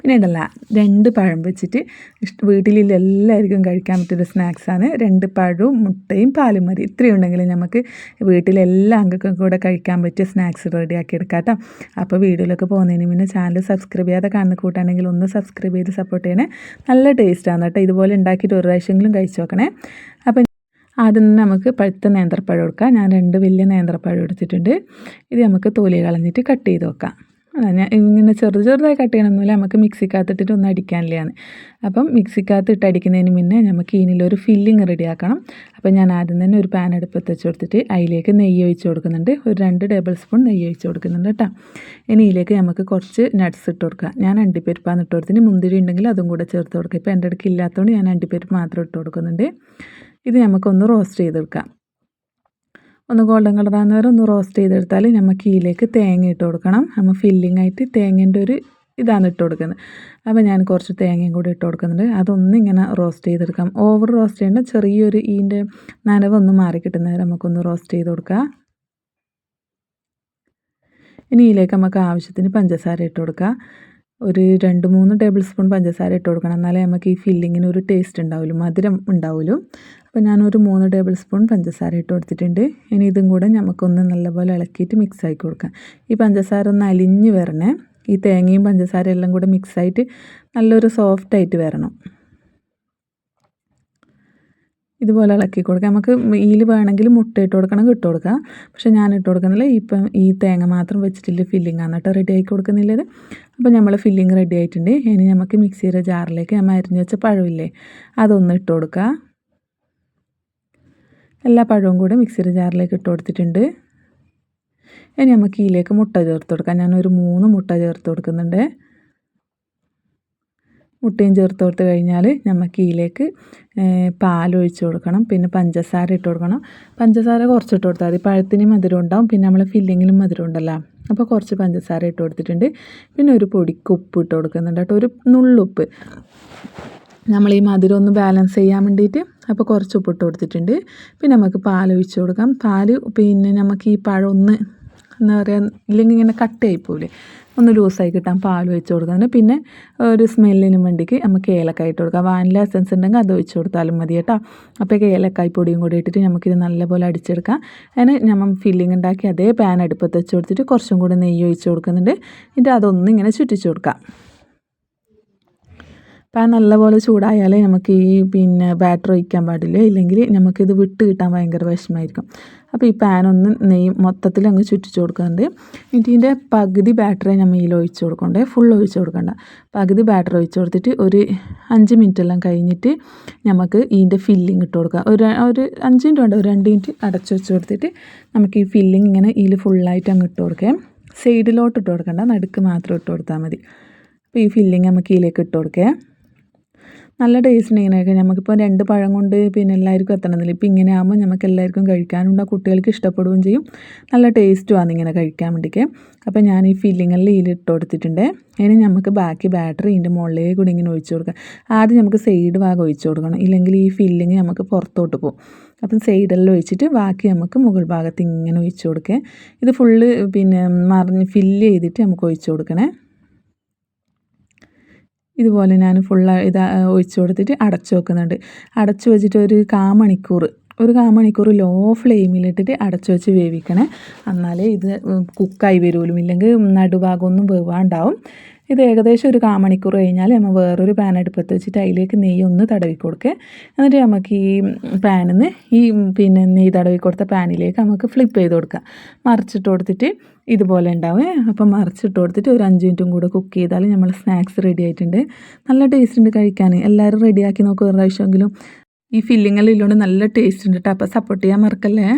പിന്നെ ഉണ്ടല്ല രണ്ട് പഴം വെച്ചിട്ട് വീട്ടിലുള്ള എല്ലാവർക്കും കഴിക്കാൻ പറ്റിയൊരു സ്നാക്സാണ്. രണ്ട് പഴവും മുട്ടയും പാലും മതി. ഇത്രയും ഉണ്ടെങ്കിൽ നമുക്ക് വീട്ടിലെല്ലാ അംഗങ്ങൾക്കും കൂടെ കഴിക്കാൻ പറ്റിയ സ്നാക്സ് റെഡിയാക്കി എടുക്കാം കേട്ടോ അപ്പോൾ വീഡിയോയിലൊക്കെ പോകുന്നതിന് മുന്നേ ചാനൽ സബ്സ്ക്രൈബ് ചെയ്യാതെ കാണുന്ന കൂട്ടാണെങ്കിൽ ഒന്ന് സബ്സ്ക്രൈബ് ചെയ്ത് സപ്പോർട്ട് ചെയ്യണേ. നല്ല ടേസ്റ്റാണ് കേട്ടോ. ഇതുപോലെ ഉണ്ടാക്കിയിട്ട് ഒരു പ്രാവശ്യമെങ്കിലും കഴിച്ച് നോക്കണേ. അപ്പം ആദ്യം തന്നെ നമുക്ക് പഴുത്ത നേന്ത്രപ്പഴം എടുക്കാം. ഞാൻ രണ്ട് വലിയ നേന്ത്രപ്പഴം എടുത്തിട്ടുണ്ട്. ഇത് നമുക്ക് തൊലി കളഞ്ഞിട്ട് കട്ട് ചെയ്ത് വെക്കാം. ഞാൻ ഇങ്ങനെ ചെറുത് ചെറുതായി കട്ട് ചെയ്യണമെന്നില്ല നമുക്ക് മിക്സിക്കകത്തിട്ടിട്ട് ഒന്ന് അടിക്കാനില്ലയാണ്. അപ്പം മിക്സിക്കകത്ത് ഇട്ട് അടിക്കുന്നതിന് മുന്നേ നമുക്ക് ഇതിനൊരു ഫില്ലിങ് റെഡിയാക്കണം അപ്പം ഞാൻ ആദ്യം തന്നെ ഒരു പാൻ അടുപ്പത്ത് വെച്ച് കൊടുത്തിട്ട് അതിലേക്ക് നെയ്യ് ഒഴിച്ച് കൊടുക്കുന്നുണ്ട്. ഒരു രണ്ട് ടേബിൾ സ്പൂൺ നെയ്യ് ഒഴിച്ച് കൊടുക്കുന്നുണ്ട് കേട്ടോ. ഇനി ഇതിലേക്ക് നമുക്ക് കുറച്ച് നട്ട്സ് ഇട്ട് കൊടുക്കുക ഞാൻ അണ്ടിപ്പരിപ്പാന്ന് ഇട്ട് കൊടുത്തിന് മുന്തിരി ഉണ്ടെങ്കിൽ അതും കൂടെ ചേർത്ത് കൊടുക്കുക ഇപ്പോൾ എന്റെ അടുക്ക് ഇല്ലാത്തതുകൊണ്ട് ഞാൻ അണ്ടിപ്പരിപ്പ് മാത്രം ഇട്ട് കൊടുക്കുന്നുണ്ട്. ഇത് നമുക്കൊന്ന് റോസ്റ്റ് ചെയ്തെടുക്കാം. ഒന്ന് ഗോൾഡൻ കളറാകുന്ന വരെ ഒന്ന് റോസ്റ്റ് ചെയ്തെടുത്താൽ നമുക്ക് ഇതിലേക്ക് തേങ്ങ ഇട്ട് കൊടുക്കണം. നമ്മൾ ഫില്ലിംഗ് ആയിട്ട് തേങ്ങേന്റെ ഒരു ഇതാണ് ഇട്ട് കൊടുക്കുന്നത്. അപ്പോൾ ഞാൻ കുറച്ച് തേങ്ങയും കൂടി ഇട്ട് കൊടുക്കുന്നുണ്ട്. അതൊന്നും ഇങ്ങനെ റോസ്റ്റ് ചെയ്തെടുക്കാം. ഓവർ റോസ്റ്റ് ചെയ്യേണ്ട ചെറിയൊരു ഈന്റെ നനവൊന്ന് മാറി കിട്ടുന്നവരെ നമുക്കൊന്ന് റോസ്റ്റ് ചെയ്ത് കൊടുക്കാം. ഇനി ഇതിലേക്ക് നമുക്ക് ആവശ്യത്തിന് പഞ്ചസാര ഇട്ട് കൊടുക്കാം. ഒരു രണ്ട് മൂന്ന് ടേബിൾ സ്പൂൺ പഞ്ചസാര ഇട്ട് കൊടുക്കണം. എന്നാലേ നമുക്ക് ഈ ഫില്ലിങ്ങിന് ഒരു ടേസ്റ്റ് ഉണ്ടാവുള്ളൂ മധുരം ഉണ്ടാവുള്ളൂ. അപ്പോൾ ഞാനൊരു മൂന്ന് ടേബിൾ സ്പൂൺ പഞ്ചസാര ഇട്ട് കൊടുത്തിട്ടുണ്ട്. ഇനി ഇതും കൂടെ നമുക്കൊന്ന് നല്ലപോലെ ഇളക്കിയിട്ട് മിക്സ് ആക്കി കൊടുക്കാം. ഈ പഞ്ചസാര ഒന്ന് അലിഞ്ഞ് വരണേ. ഈ തേങ്ങയും പഞ്ചസാരയും എല്ലാം കൂടെ മിക്സായിട്ട് നല്ലൊരു സോഫ്റ്റായിട്ട് വരണം. ഇതുപോലെ ഇളക്കി കൊടുക്കാം. നമുക്ക് ഈൽ വേണമെങ്കിൽ മുട്ട ഇട്ട് കൊടുക്കണം ഇട്ട് കൊടുക്കാം. പക്ഷേ ഞാൻ ഇട്ട് കൊടുക്കുന്നില്ല. ഇപ്പം ഈ തേങ്ങ മാത്രം വെച്ചിട്ടില്ല ഫില്ലിംഗ് ആണ് റെഡി ആക്കി കൊടുക്കുന്നില്ലത്. അപ്പോൾ നമ്മൾ ഫില്ലിംഗ് റെഡി ആയിട്ടുണ്ട്. ഇനി നമുക്ക് മിക്സിയുടെ ജാറിലേക്ക് നമ്മൾ അരിഞ്ഞ് വെച്ച പഴമില്ലേ അതൊന്ന് ഇട്ട് കൊടുക്കുക എല്ലാ പഴവും കൂടെ മിക്സിയുടെ ജാറിലേക്ക് ഇട്ട് കൊടുത്തിട്ടുണ്ട്. ഇനി നമുക്ക് ഇതിലേക്ക് മുട്ട ചേർത്ത് കൊടുക്കാം. ഞാനൊരു മൂന്ന് മുട്ട ചേർത്ത് കൊടുക്കുന്നുണ്ട്. മുട്ടയും ചേർത്ത് കൊടുത്ത് കഴിഞ്ഞാൽ നമുക്ക് ഇതിലേക്ക് പാലൊഴിച്ച് കൊടുക്കണം. പിന്നെ പഞ്ചസാര ഇട്ട് കൊടുക്കണം. പഞ്ചസാര കുറച്ച് ഇട്ട് കൊടുത്താൽ മതി. പഴത്തിന് മധുരം ഉണ്ടാവും. പിന്നെ നമ്മൾ ഫില്ലിങ്ങിലും മധുരം ഉണ്ടല്ലോ. അപ്പോൾ കുറച്ച് പഞ്ചസാര ഇട്ട് കൊടുത്തിട്ടുണ്ട്. പിന്നെ ഒരു പൊടിക്ക് ഉപ്പ് ഇട്ട് കൊടുക്കുന്നുണ്ട് കേട്ടോ. ഒരു നുള്ളുപ്പ് നമ്മൾ ഈ മധുരം ഒന്ന് ബാലൻസ് ചെയ്യാൻ വേണ്ടിയിട്ട് അപ്പോൾ കുറച്ച് ഉപ്പിട്ട് കൊടുത്തിട്ടുണ്ട്. പിന്നെ നമുക്ക് പാൽ ഒഴിച്ചു കൊടുക്കാം. പാൽ പിന്നെ നമുക്ക് ഈ പഴം ഒന്ന് എന്താ പറയുക ഇല്ലെങ്കിൽ ഇങ്ങനെ കട്ടയായി പോവില്ലേ ഒന്ന് ലൂസായി കിട്ടാൻ പാൽ ഒഴിച്ച് കൊടുക്കാം പിന്നെ ഒരു സ്മെല്ലിന് വേണ്ടിക്ക് നമുക്ക് ഏലക്കായ ഇട്ട് കൊടുക്കാം. വാനില എസൻസ് ഉണ്ടെങ്കിൽ അത് ഒഴിച്ച് കൊടുത്താലും മതി കേട്ടോ. അപ്പോൾ ഏലക്കായ് പൊടിയും കൂടി ഇട്ടിട്ട് നമുക്കിത് നല്ലപോലെ അടിച്ചെടുക്കാം. അതിന് നമ്മൾ ഫില്ലിംഗ് ഉണ്ടാക്കി അതേ പാൻ അടുപ്പത്ത് വെച്ച് കൊടുത്തിട്ട് കുറച്ചും കൂടി നെയ്യ് ഒഴിച്ച് കൊടുക്കുന്നുണ്ട്. എന്നിട്ട് അതൊന്നിങ്ങനെ ചുറ്റിച്ച് കൊടുക്കാം. പാൻ നല്ലപോലെ ചൂടായാലേ നമുക്ക് ഈ പിന്നെ ബാറ്റർ ഒഴിക്കാൻ പാടില്ല. ഇല്ലെങ്കിൽ നമുക്കിത് വിട്ട് കിട്ടാൻ ഭയങ്കര വിഷമമായിരിക്കും അപ്പോൾ ഈ പാൻ ഒന്ന് നെയ്യ് മൊത്തത്തിൽ അങ്ങ് ചുറ്റിച്ച് കൊടുക്കുന്നുണ്ട്. ഇതിന്റെ പകുതി ബാറ്ററി നമ്മൾ ഇതിൽ ഒഴിച്ച് കൊടുക്കണ്ടേ. ഫുൾ ഒഴിച്ച് കൊടുക്കണ്ട. പകുതി ബാറ്ററി ഒഴിച്ച് കൊടുത്തിട്ട് ഒരു അഞ്ച് മിനിറ്റ് എല്ലാം കഴിഞ്ഞിട്ട് നമുക്ക് ഇതിന്റെ ഫില്ലിങ് ഇട്ട് കൊടുക്കുക ഒരു ഒരു അഞ്ച് മിനിറ്റ് വേണ്ട ഒരു രണ്ട് മിനിറ്റ് അടച്ചു വെച്ച് കൊടുത്തിട്ട് നമുക്ക് ഈ ഫില്ലിങ് ഇങ്ങനെ ഇതിൽ ഫുള്ളായിട്ട് അങ്ങ് ഇട്ട് കൊടുക്കാം. സൈഡിലോട്ട് ഇട്ട് കൊടുക്കണ്ട നടുക്ക് മാത്രം ഇട്ട് കൊടുത്താൽ മതി. അപ്പോൾ ഈ ഫില്ലിങ് നമുക്ക് ഇതിലേക്ക് ഇട്ട് കൊടുക്കാം. നല്ല ടേസ്റ്റ് ഉണ്ട് ഇങ്ങനെയൊക്കെ. നമുക്കിപ്പോൾ രണ്ട് പഴം കൊണ്ട് പിന്നെ എല്ലാവർക്കും എത്തണമെന്നില്ല ഇപ്പം ഇങ്ങനെ ആകുമ്പോൾ നമുക്ക് എല്ലാവർക്കും കഴിക്കാനുണ്ട്. കുട്ടികൾക്ക് ഇഷ്ടപ്പെടുകയും ചെയ്യും. നല്ല ടേസ്റ്റുമാണ് ഇങ്ങനെ കഴിക്കാൻ വേണ്ടിയിട്ട് അപ്പോൾ ഞാൻ ഈ ഫില്ലിങ്ങെല്ലാം ഇട്ട് കൊടുത്തിട്ടുണ്ട്. ഇനി നമുക്ക് ബാക്കി ബാറ്ററി ഇതിന്റെ മുകളിലേക്ക് കൂടി ഇങ്ങനെ ഒഴിച്ചു കൊടുക്കാം. ആദ്യം നമുക്ക് സൈഡ് ഭാഗം ഒഴിച്ചു കൊടുക്കണം. ഇല്ലെങ്കിൽ ഈ ഫില്ലിങ് നമുക്ക് പുറത്തോട്ട് പോകും. അപ്പം സൈഡെല്ലാം ഒഴിച്ചിട്ട് ബാക്കി നമുക്ക് മുകൾ ഭാഗത്ത് ഇങ്ങനെ ഒഴിച്ചു കൊടുക്കുക ഇത് ഫുള്ള് പിന്നെ മറിഞ്ഞ് ഫില്ല് ചെയ്തിട്ട് നമുക്ക് ഒഴിച്ചു കൊടുക്കണേ. ഇതുപോലെ ഞാൻ ഫുള്ള് ഇത് ഒഴിച്ചു കൊടുത്തിട്ട് അടച്ചു വെക്കുന്നുണ്ട്. അടച്ചു വെച്ചിട്ട് ഒരു കാമണിക്കൂർ ഒരു കാമണിക്കൂർ ലോ ഫ്ലെയിമിലിട്ടിട്ട് അടച്ചു വെച്ച് വേവിക്കണേ. എന്നാലേ ഇത് കുക്കായി വരുമല്ലോ ഇല്ലെങ്കിൽ നടുഭാഗമൊന്നും വേവാണ്ടാവും. ഇത് ഏകദേശം ഒരു കാമണിക്കൂർ കഴിഞ്ഞാൽ നമ്മൾ വേറൊരു പാൻ അടുപ്പത്ത് വെച്ചിട്ട് അതിലേക്ക് നെയ്യ് ഒന്ന് തടവി കൊടുക്കുക എന്നിട്ട് നമുക്ക് ഈ പാനിൽ നിന്ന് ഈ പിന്നെ നെയ്യ് തടവി കൊടുത്ത പാനിലേക്ക് നമുക്ക് ഫ്ലിപ്പ് ചെയ്ത് കൊടുക്കുക മറിച്ചിട്ട് കൊടുത്തിട്ട് ഇതുപോലെ ഉണ്ടാവും. അപ്പം മറിച്ചിട്ട് കൊടുത്തിട്ട് ഒരു അഞ്ച് മിനിറ്റും കൂടെ കുക്ക് ചെയ്താൽ നമ്മൾ സ്നാക്സ് റെഡി ആയിട്ടുണ്ട്. നല്ല ടേസ്റ്റ് ഉണ്ട് കഴിക്കാൻ എല്ലാവരും റെഡിയാക്കി നോക്കുക ഒരു പ്രാവശ്യമെങ്കിലും. ഈ ഫില്ലിങ്ങെല്ലാം ഇല്ലോണ്ട് നല്ല ടേസ്റ്റ് ഉണ്ട് കേട്ടോ അപ്പോൾ സപ്പോർട്ട് ചെയ്യാൻ മറക്കല്ലേ?